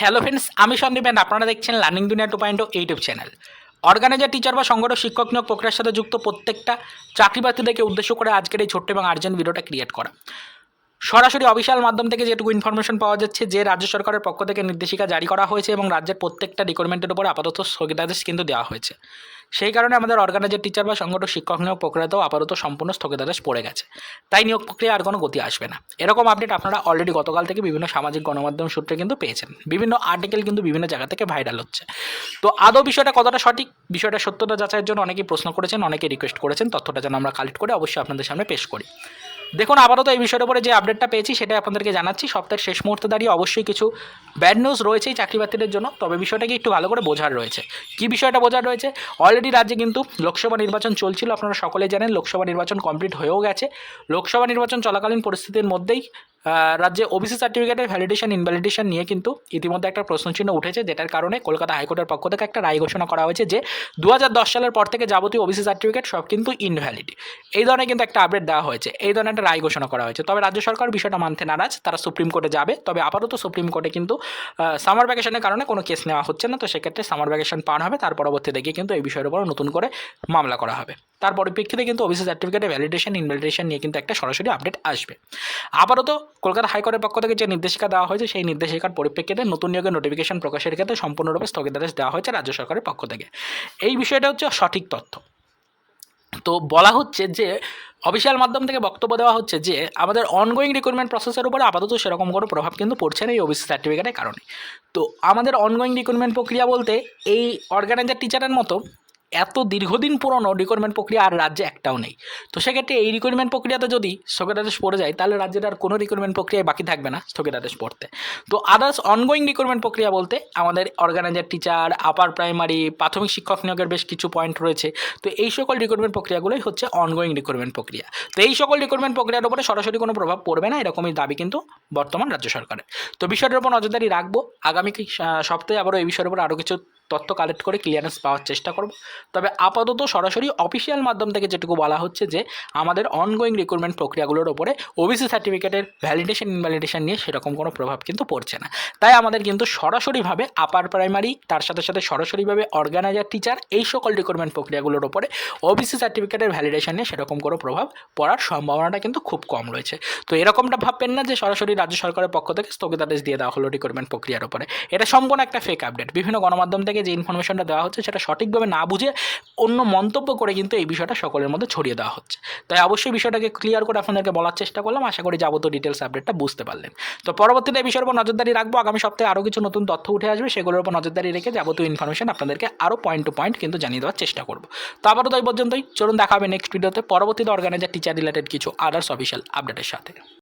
Hello friends আমি Sandeep and আপনারা দেখছেন লার্নিং দুনিয়া two point YouTube channel organiser teacher বা সংগঠক, শিক্ষক নিয়োগ প্রক্রিয়ার সাথে যুক্ত প্রত্যেকটা চাকরি উদ্দেশ্য করে আজকের এই ছোট্ট এবং আর্জেন্ট ভিডিওটা ক্রিয়েট করা। সরাসরি অফিসিয়াল মাধ্যম থেকে যেটুকু ইনফরমেশন পাওয়া যাচ্ছে, যে রাজ্য সরকারের পক্ষ থেকে নির্দেশিকা জারি করা হয়েছে এবং রাজ্যের প্রত্যেকটা রিকোয়ারমেন্টের উপর আপাতত স্থগিতাদেশ কিন্তু দেওয়া হয়েছে। সেই কারণে আমাদের অর্গানাইজার টিচার বা সংগঠন শিক্ষক নিয়োগ প্রক্রিয়াতেও আপাতত সম্পূর্ণ স্থগিতাদেশ পড়ে গেছে। তাই নিয়োগ প্রক্রিয়া আর কোনো গতি আসবে না। এরকম আপডেট আপনারা অলরেডি গতকাল থেকে বিভিন্ন সামাজিক গণমাধ্যম সূত্রে কিন্তু পেয়েছেন। বিভিন্ন আর্টিকেল কিন্তু বিভিন্ন জায়গা থেকে ভাইরাল হচ্ছে। তো আদৌ বিষয়টা কতটা সঠিক, বিষয়টা সত্যতা যাচাইয়ের জন্য অনেকেই প্রশ্ন করেছেন অনেকে রিকোয়েস্ট করেছেন, তথ্যটা যেন আমরা কালেক্ট করে অবশ্যই আপনাদের সামনে পেশ করি। দেখুন, আপাতত এই বিষয়ের উপরে যে আপডেটটা পেয়েছি সেটা আপনাদেরকে জানাচ্ছি। সপ্তাহের শেষ মুহূর্তে দাঁড়িয়ে অবশ্যই কিছু ব্যাড নিউজ রয়েছেই চাকরি জন্য, তবে বিষয়টাকে একটু ভালো করে বোঝার রয়েছে। কি বিষয়টা বোঝার রয়েছে? অলরেডি রাজ্যে কিন্তু লোকসভা নির্বাচন চলছিল, আপনারা সকলে জানেন, লোকসভা নির্বাচন কমপ্লিট হয়েও গেছে। লোকসভা নির্বাচন চলাকালীন পরিস্থিতির মধ্যেই রাজ্যে ওবিসি সার্টিফিকেটের ভ্যালিডেশন ইনভ্যালিডেশন নিয়ে কিন্তু ইতিমধ্যে একটা প্রশ্নচিহ্ন উঠেছে, যেটার কারণে কলকাতা হাইকোর্টের পক্ষ থেকে একটা রায় ঘোষণা করা হয়েছে যে দু হাজার দশ সালের পর থেকে যাবতীয় ওবিসি সার্টিফিকেট সব কিন্তু ইনভ্যালিড এই ধরনের কিন্তু একটা আপডেট দেওয়া হয়েছে, এই ধরনের একটা রায় ঘোষণা করা হয়েছে। তবে রাজ্য সরকার বিষয়টা মানতে নারাজ, তারা সুপ্রিম কোর্টে যাবে, তবে আপাতত সুপ্রিম কোর্টে কিন্তু সামার ভ্যাকেশনের কারণে কোনো কেস নেওয়া হচ্ছে না, তো সেক্ষেত্রে সামার ভ্যাকেশন পার হবে, তার পরবর্তীতে গিয়ে কিন্তু এই বিষয়ের উপর নতুন করে মামলা করা হবে। তার পরিপ্রেক্ষিতে কিন্তু ওবিসি সার্টিফিকেটের ভ্যালিডেশন ইনভ্যালিডেশন নিয়ে কিন্তু একটা সরাসরি আপডেট আসবে। আপাতত কলকাতা হাইকোর্টের পক্ষ থেকে যে নির্দেশিকা দেওয়া হয়েছে, সেই নির্দেশিকার পরিপ্রেক্ষিতে নতুন নিয়োগের নোটিফিকেশন প্রকাশের ক্ষেত্রে সম্পূর্ণরূপে স্থগিতাদেশ দেওয়া হয়েছে রাজ্য সরকারের পক্ষ থেকে। এই বিষয়টা হচ্ছে সঠিক তথ্য। তো বলা হচ্ছে যে অফিসিয়াল মাধ্যম থেকে বক্তব্য দেওয়া হচ্ছে যে, আমাদের অনগোয়িং রিক্রুটমেন্ট প্রসেসের উপরে আপাতত সেরকম কোনো প্রভাব কিন্তু পড়ছে না এই ওবিসি সার্টিফিকেটের কারণে। তো আমাদের অনগোয়িং রিক্রুটমেন্ট প্রক্রিয়া বলতে এই অর্গানাইজার টিচারের মতো এত দীর্ঘদিন পুরনো রিক্রুটমেন্ট প্রক্রিয়া আর রাজ্যে একটাও নেই। তো সেক্ষেত্রে এই রিক্রুটমেন্ট প্রক্রিয়াতে যদি স্থগিতাদেশ পড়ে যায়, তাহলে রাজ্যের আর কোনো রিক্রুটমেন্ট প্রক্রিয়ায় বাকি থাকবে না স্থগিতাদেশ পড়তে। তো আদার্স অনগোয়িং রিক্রুটমেন্ট প্রক্রিয়া বলতে আমাদের অর্গানাইজার টিচার আপার প্রাইমারি প্রাথমিক শিক্ষক নিয়োগের বেশ কিছু পয়েন্ট রয়েছে। তো এই সকল রিক্রুটমেন্ট প্রক্রিয়াগুলোই হচ্ছে অনগোয়িং রিক্রুটমেন্ট প্রক্রিয়া। তো এই সকল রিক্রুটমেন্ট প্রক্রিয়ার উপরে সরাসরি কোনো প্রভাব পড়বে না, এরকমই দাবি কিন্তু বর্তমান রাজ্য সরকারের। তো বিষয়টার উপর নজরদারি রাখব। আগামী সপ্তাহে আবারও এই বিষয়ের উপর আরও কিছু তথ্য কালেক্ট করে ক্লিয়ারেন্স পাওয়ার চেষ্টা করব। তবে আপাতত সরাসরি অফিসিয়াল মাধ্যম থেকে যেটুকু বলা হচ্ছে যে, আমাদের অনগোয়িং রিক্রুটমেন্ট প্রক্রিয়াগুলোর ওপরে ওবিসি সার্টিফিকেটের ভ্যালিডেশন ইনভ্যালিডেশন নিয়ে সেরকম কোনো প্রভাব কিন্তু পড়ছে না। তাই আমাদের কিন্তু সরাসরিভাবে আপার প্রাইমারি তার সাথে সাথে সরাসরিভাবে অর্গানাইজার টিচার এই সকল রিক্রুটমেন্ট প্রক্রিয়াগুলোর ওপরে ওবিসি সার্টিফিকেটের ভ্যালিডেশন নিয়ে সেরকম কোনো প্রভাব পড়ার সম্ভাবনাটা কিন্তু খুব কম রয়েছে। তো এরকমটা ভাববেন না যে, সরাসরি রাজ্য সরকারের পক্ষ থেকে স্থগিতাদেশ দিয়ে দেওয়া হলো রিক্রুটমেন্ট প্রক্রিয়ার উপরে এটা সম্পূর্ণ একটা ফেক আপডেট বিভিন্ন গণমাধ্যম থেকে যে ইনফরমেশনটা দেওয়া হচ্ছে সেটা সঠিকভাবে না বুঝে অন্য মন্তব্য করে কিন্তু এই বিষয়টা সকলের মধ্যে ছড়িয়ে দেওয়া হচ্ছে। তাই অবশ্যই বিষয়টাকে ক্লিয়ার করে আপনাদেরকে বলার চেষ্টা করলাম। আশা করি যাবতীয় ডিটেলস আপডেটটা বুঝতে পারলেন। তো পরবর্তীতে এই বিষয়ের উপর নজরদারি রাখব। আগামী সপ্তাহে আরও কিছু নতুন তথ্য উঠে আসবে। সেগুলোর উপর নজরদারি রেখে যাবতীয় ইনফরমেশন আপনাদেরকে আরও পয়েন্ট টু পয়েন্ট কিন্তু জানিয়ে দেওয়ার চেষ্টা করব। তো আপাতত এই পর্যন্তই। চলুন দেখা হবে নেক্সট ভিডিওতে পরবর্তীতে অর্গানাইজার টিচার রিলেটেড কিছু আদার্স অফিসিয়াল আপডেটের সাথে।